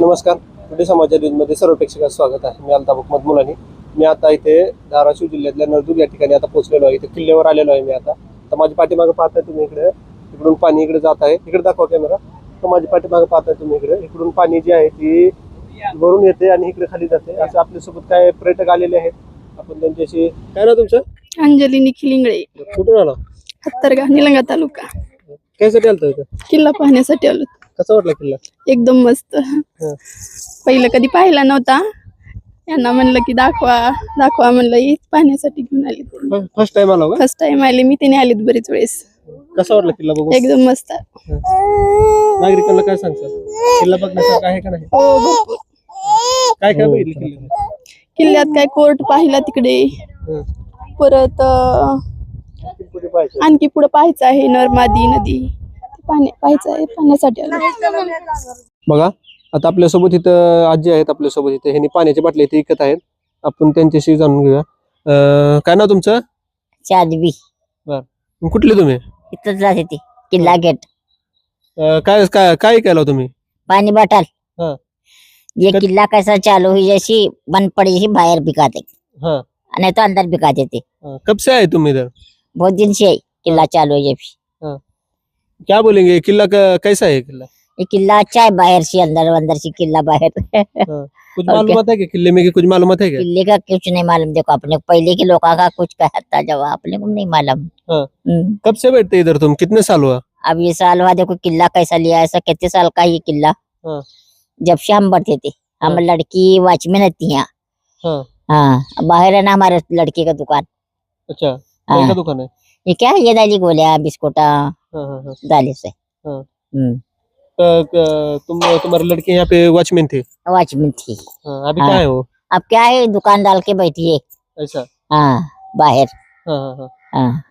नमस्कार. टुडे समाचार न्यूजमध्ये सर्व प्रेक्षकांचं स्वागत आहे. मी अल्ताफ मुहम्मद मुलानी. मी आता इथे धाराशिव जिल्ह्यातल्या नळदुर्ग या ठिकाणी आता पोहोचलेलो आहे. इथे किल्ल्यावर आलेलो आहे मी आता. तर माझ्या पाठीमागे पाहताय तुम्ही इकडे. इकडून पाणी इकडे जात आहे. इकडे दाखवा कॅमेरा. तर माझ्या पाठीमागे पाहताय तुम्ही इकडे. इकडून पाणी जे आहे ती वरून येते आणि इकडे खाली जाते. असं आपल्यासोबत काय पर्यटक आलेले आहेत? आपण त्यांच्याशी काय ना तुमचं? अंजली निखिल इंगळे. कुठून आला? हत्तरगाव निलंगा तालुका. कायसाठी आलतो इथं? किल्ला पाहण्यासाठी आलो कसा वाटला किल्ला? एकदम मस्त. पहिलं कधी पाहिला नव्हता. यांना म्हणलं की दाखवा दाखवा म्हणलं हीच पाहण्यासाठी घेऊन आली. फर्स्ट टाइम आला फर्स्ट टाइम आले. मी तिने आलीत बरेच वेळेस. कसा वाटला किल्ला बघून? एकदम मस्त. नागरिकांना काय सांगतात किल्ला बघण्यासारखा आहे का नाही? हो भरपूर. काय काय बघितलं किल्ल्यात? किल्ल्यात काय कोर्ट पाहिला तिकडे. परत आणखी पुढे पाहायचं आहे नर्मदी नदी. पाहायचं आहे पाहण्यासाठी आलो. बघा आता आपल्यासोबत इथं आजी आहेत आपल्यासोबत इथे ह्यांनी पाण्याची बाटली इथे विकत आहेत. आपण त्यांच्याशी जाणून घेऊया. काय नाव तुमचं? चादवी. कुठले तुम्ही? इथंच राहते ती किल्ला गेट. काय काय काय केलं तुम्ही? पानी बॉटल. हाँ। ये किल्ला कैसा चालू हुई जैसी बंद पड़ी जैसी बाहर बिकाते हाँ. नहीं तो अंदर बिकाते थे हाँ, कब से आए तुम इधर? बहुत दिन से है किल्ला चालू है से। क्या बोलेंगे? किला का, कैसा है किला? ये किल्ला अच्छा है बाहर से अंदर अंदर से किला बाहर। कुछ और मालूम है क्या किले में की कुछ मालूम है क्या? किल्ले का कुछ नहीं मालूम देखो अपने को पहले के लोग का कुछ कहता जवाब अपने को नहीं मालूम। हाँ। हम्म। कब से बैठते इधर तुम? कितने साल हुआ? अब ये साल हुआ देखो किला कैसा लिया ऐसा कितने साल का ये किला? हाँ। जब से हम बढ़ते थे हम हाँ। लड़की वॉचमैन थी यहाँ हाँ। हाँ बाहर है ना हमारे लड़के का दुकान। अच्छा हाँ। का दुकान है? ये क्या है? ये दाली गोलिया बिस्कुटा। हाँ हाँ हाँ। दाली से। हाँ। हम्म। तुम तुम्हारे लड़के यहाँ पे वॉचमैन थे? वॉचमैन थी। हाँ, अभी हाँ। क्या है वो? अब क्या है दुकान डाल के बैठी है। हाँ बाहर। हाँ हाँ हाँ। हाँ।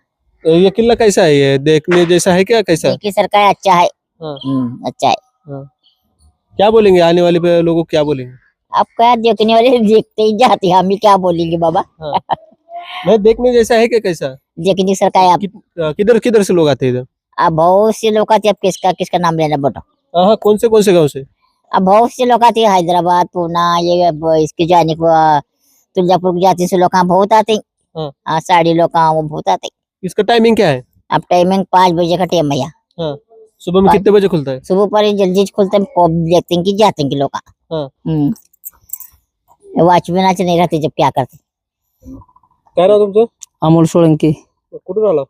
ये किला कैसा है? ये देखने जैसा है क्या कैसा? देखिए सरकार अच्छा है। हाँ। हम्म, अच्छा है। क्या बोलेंगे आने वाले पे लोगों क्या बोलेंगे? अब क्या देखने वाले देखते ही जाते हैं हम ही क्या बोलेंगे बाबा? नहीं देखने जैसा है क्या कैसा? देखने सरकार अ, किधर किधर से लोग आते हैं इधर? अब बहुत से लोग आते हैं, अब किसका किसका नाम लेना बोलो। हाँ हाँ, कौन से कौन से गाँव से? अब बहुत से लोग आते हैं हैदराबाद पूना ये इसके जाने को तुलजापुर के जाते से लोग बहुत आते। हैं। हाँ। हाँ साड़ी लोग वो बहुत आते। हैं इसका टाइमिंग क्या है? अब टाइमिंग पाँच बजे का टाइम है यहाँ। सुबह में कितने बजे खुलता है? सुबह पर जल्दी खुलते हैं देखते हैं कि जाते हैं कि लोग हाँ। वॉचमैन आज नहीं रहते जब क्या करते। काय नाव तुमचं अमोल सोळंके कुठून आला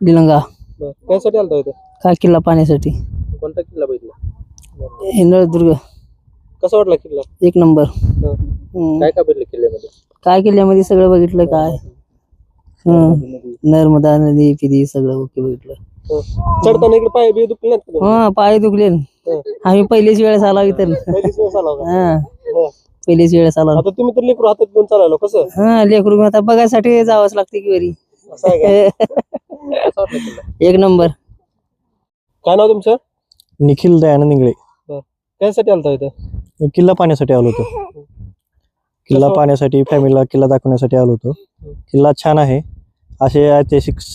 निलंगा बरं. त्यासाठी आलता इथं काय किल्ला पाहण्यासाठी कोणता किल्ला बघितला हे नळदुर्ग कसा वाटला किल्ला एक नंबर हं. हम्म. काय काय बघितलं किल्ल्यामध्ये काय किल्ल्यामध्ये सगळं बघितलं काय हं. नर्मदा नदी फिदी सगळं ओके बघितलं हं. चढताना इकडे पाय बी दुखले नाहीत का? हा पाय दुखले. आम्ही पहिलीच वेळेस आलो इथं पहिलीच वेळेस आला होता. हा हं. पहिलीच वेळेस आलो आता तुम्ही तर लेकरू हातात घेऊन चालायला कसं हा लेकरू आता बघायसाठी जावंच लागते की वरी असं आहे का? किल्ला एक नंबर. काय नाव तुमचं? निखिल दयानंद इंगळे त्यासाठी आलता इथं? किल्ला पाहण्यासाठी आलो होतो. किल्ला कसं- पाहण्यासाठी फॅमिलीला किल्ला दाखवण्यासाठी आलो होतो. किल्ला छान आहे. असे ऐतिहासिक स-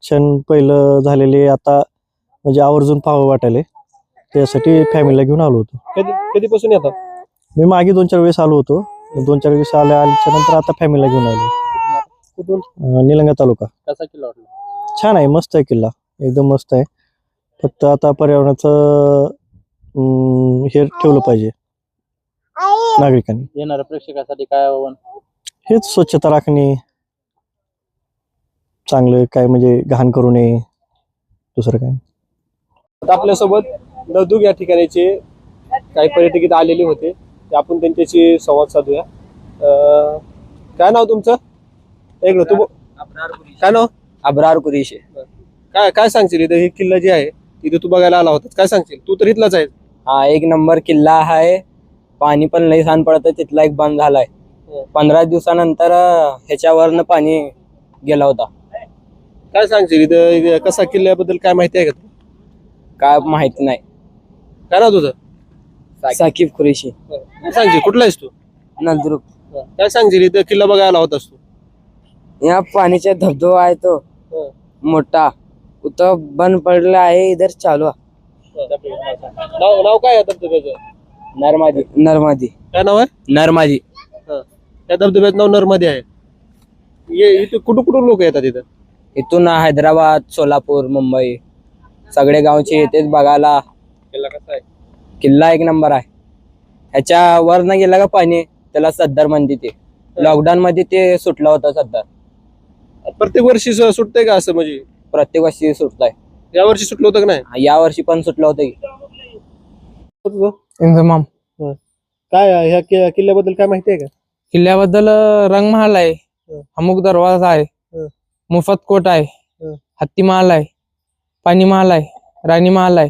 क्षण पहिलं झालेले आता म्हणजे आवर्जून पाहावं वाटायले. त्यासाठी फॅमिलीला घेऊन आलो होतो. कधी कधीपासून येतात मी मागे दोन चार वेळेस आलो होतो. दोन चार वेळेस आल्या आल्याच्यानंतर आता फॅमिलीला घेऊन आलो. कुठून? अं, निलंगा तालुका. कसा किल्ला वाटला? छान आहे मस्त आहे किल्ला. एकदम मस्त आहे. फक्त आता पर्यावरणाचं हे ठेवलं पाहिजे. नागरिकांनी. येणाऱ्या प्रेक्षकासाठी काय आव्हान? हेच स्वच्छता राखणे. चांगलं काय म्हणजे घाण करू नये. दुसरं काय आता आपल्यासोबत नवदुर्ग या ठिकाणीचे काही पर्यटक इथं आलेले होते. ते आपण त्यांच्याशी संवाद साधूया. अं, काय नाव तुमचं? एक तू बो- काय नाव? अब्रार कुरेशे. काय काय सांगशील इथं? ही किल्ला जी आहे तिथे तू बघायला आला होता काय सांगशील? तू तर इथलाच आहे हा एक नंबर किल्ला आहे. पाणी पण लई छान पडतं. तिथला एक बंद झालाय. हं. पंधरा दिवसानंतर अं, ह्याच्यावरनं पाणी गेला होता. काय सांगशील इथं? इथं कसा किल्ल्याबद्दल काय माहिती आहे का तुला? काय माहिती नाही. काय नाव तुझं? साकीब कुरेशी. काय सांगशील? कुठला आहेस तू? नंदुर्ग काय सांगशील? इथं किल्ला बघायला होतास तू. या पाण्याचा धबधबा आहे तो. मोठा. उथं बंद पडला आहे इधर चालू आहे. नाव नाव काय आहे धबधब्याचं नरमादी. नरमादी. काय नाव आहे? नरमादी. हा. त्या धबधब्याचं नाव नरमध्ये आहे. ये इथे कुठं कुठून लोक येतात इथं? इथून हैदराबाद सोलापूर मुंबई. सगळे गावचे येतेच बघायला. किल्ला कसा आहे? किल्ला एक नंबर आहे. ह्याच्या वर न गेला का पाणी? त्याला सद्दर म्हणते ते. लॉकडाऊन मध्ये ते सुटलं होतं सद्दर. प्रत्येक वर्षी स- सुटतंय का असं म्हणजे? प्रत्येक वर्षी सुटलाय या वर्षी सुटलं होतं का नाही? या वर्षी पण सुटलं होतं की. इंजमाम काय आहे? ह्या कि- किल्ल्याबद्दल काय माहिती आहे का? किल्ल्याबद्दल अं, रंगमहाल आहे. हं. अमुक दरवाजा आहे. हं. मुफत कोट आहे. हं. हत्ती महाल आहे. पाणी महाल आहे. राणी महाल आहे.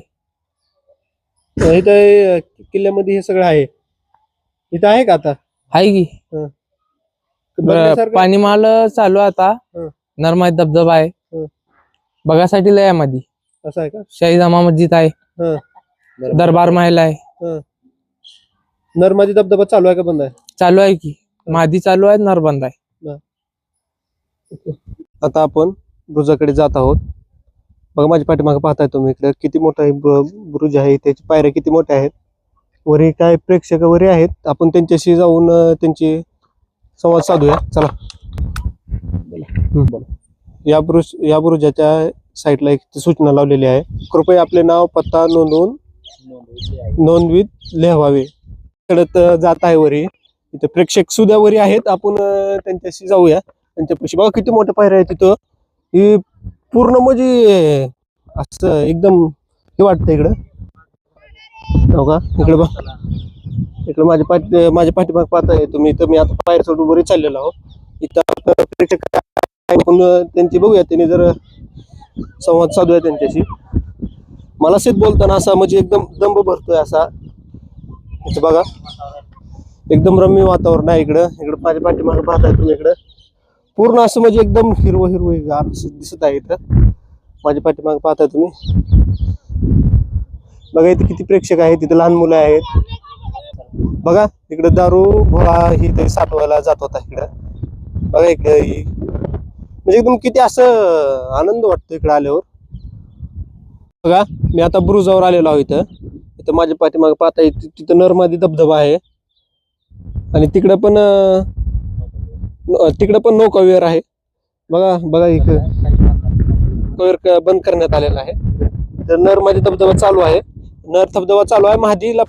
तर इथं हे किल्ल्यामध्ये हे सगळं आहे. इथं आहे का आता? आहे की. ब- बघण्यासारखं? पाणी महाल चालू आहे आता. हं. नरमाई धबधबा आहे. हं. बघासाठी लय आहे मध्ये असं आहे का? शाही जामा मस्जिद आहे. हं. दरबार महल आहे. नरमादी धबधबा चालू आहे का बंद आहे? चालू आहे की. मादी चालू आहे नर बंद आहे. आता आपण ब्रुजाकडे जात आहोत. बघा माझ्या पाठीमागे पाहताय तुम्ही इकडे. किती मोठा हे ब्र- ब्रुज आहे. त्याची पायऱ्या किती मोठ्या आहेत? वरी काय प्रेक्षक वरी आहेत. आपण त्यांच्याशी जाऊन अं, त्यांची संवाद साधूया. चला. या ब्रुज या ब्रुजाच्या साईडला एक सूचना लावलेली आहे. कृपया आपले नाव पत्ता नोंदवून नोंदवीत लिहावे. कडत जात आहे वरी. इथे प्रेक्षक सुद्धा वरी आहेत. आपण त्यांच्याशी जाऊया. त्यांच्यापाशी बघा किती मोठ्या पायऱ्या आहेत तिथं. ही पूर्ण म्हणजे असं एकदम हे वाटतं इकडं. हो का इकडे बघ. इकडे माझ्या पाठी माझ्या पाठीमाग पाहताय तुम्ही तर मी आता पायर सोडून वरी चाललेलो आहो. इथं प्रेक्षक त्यांची बघूया त्यांनी जर संवाद साधूया त्यांच्याशी. मला शेत बोलताना असा म्हणजे एकदम दंब भरतोय असा. इथं बघा. एकदम रम्य वातावरण आहे इकडं. इकडं माझ्या पाठीमाग पाहताय तुम्ही इकडं. पूर्ण असं म्हणजे एकदम हिरवं हिरवं गार दिसत आहे इथं. माझ्या पाठीमाग पाहताय तुम्ही. बघा इथे किती प्रेक्षक आहेत तिथे लहान मुलं आहेत. बघा इकडे दारू भोळा ही ते साठवायला जात होता इकडं. बघा इकडे म्हणजे एकदम किती असं आनंद वाटतो इकडे आल्यावर. बघा मी आता ब्रुजावर आलेलो आहो इथं. इथं माझ्या पाठीमाग पाहता येते तिथं नर्मदी धबधबा आहे. आणि तिकडं पण तिकडं पण नो कव्यर आहे. बघा बघा इकडं. कव्यर बंद करण्यात आलेला आहे. तर नर्मदी धबधबा चालू आहे. नर धबधबा चालू आहे. महादीला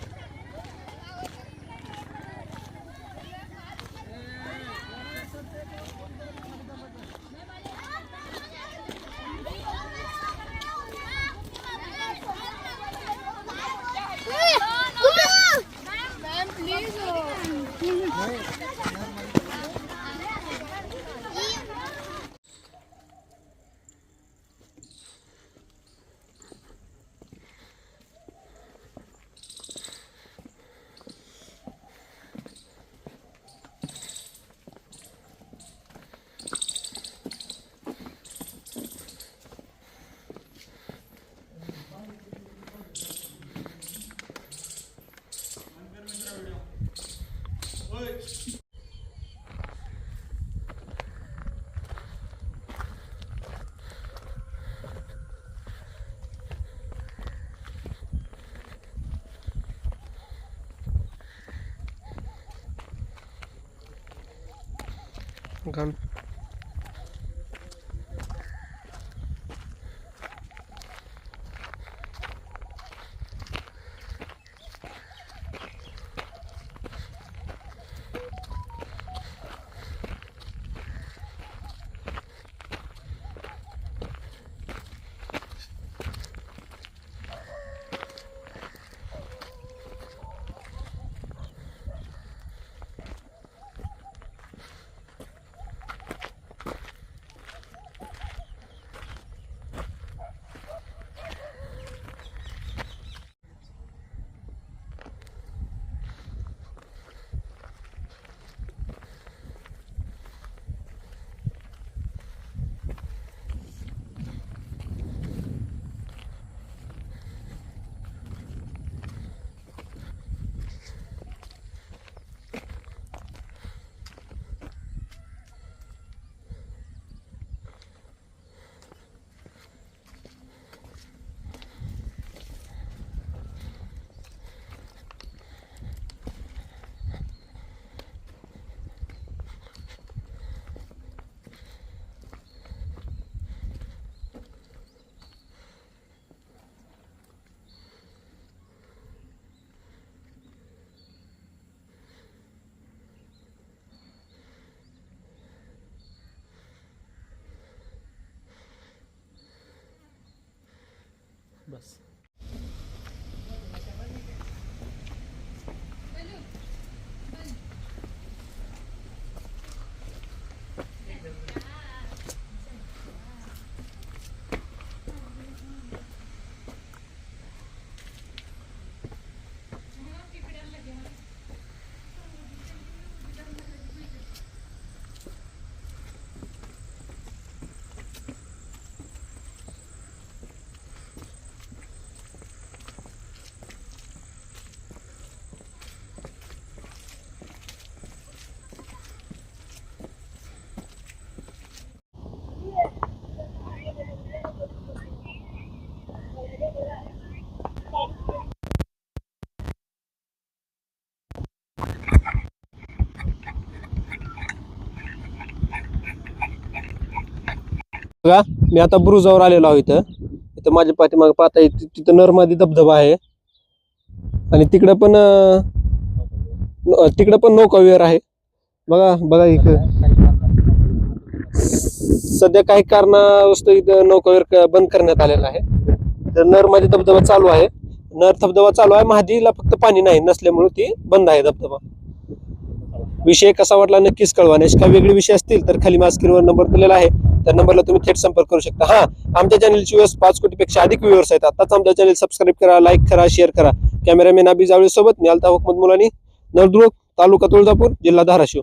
গান Yes. बघा मी आता ब्रुजावर आलेलो आहो इथं. इथं माझ्या पाठीमाग पाहता येईल तिथं नर्मदी धबधबा आहे. आणि तिकडं पण तिकडं पण नौकाविहार आहे. बघा बघा इकडं. सध्या काही कारणावस्तव इथं नौकाविहार बंद करण्यात आलेला आहे. तर नर्मदी धबधबा चालू आहे. नर धबधबा चालू आहे महादीला फक्त पाणी नाही नसल्यामुळे ती बंद आहे धबधबा. विषय कसा वाटला नक्कीच कळवा. आणि असे काही वेगळे विषय असतील तर खाली मास्किनवर नंबर दिलेला आहे. त्या नंबरला तुम्ही थेट संपर्क करू शकता. हा आमच्या चॅनलची व्ह्यूअर्स पाच कोटीपेक्षा अधिक व्यूअर्स आहेत. आताच आमच्या चॅनल सबस्क्राईब करा लाईक करा शेअर करा. कॅमेरामॅन अबी जावळे सोबत मी अल्ताफ हुकमत मुलानी नळदुर्ग तालुका तुळजापूर जिल्हा धाराशिव.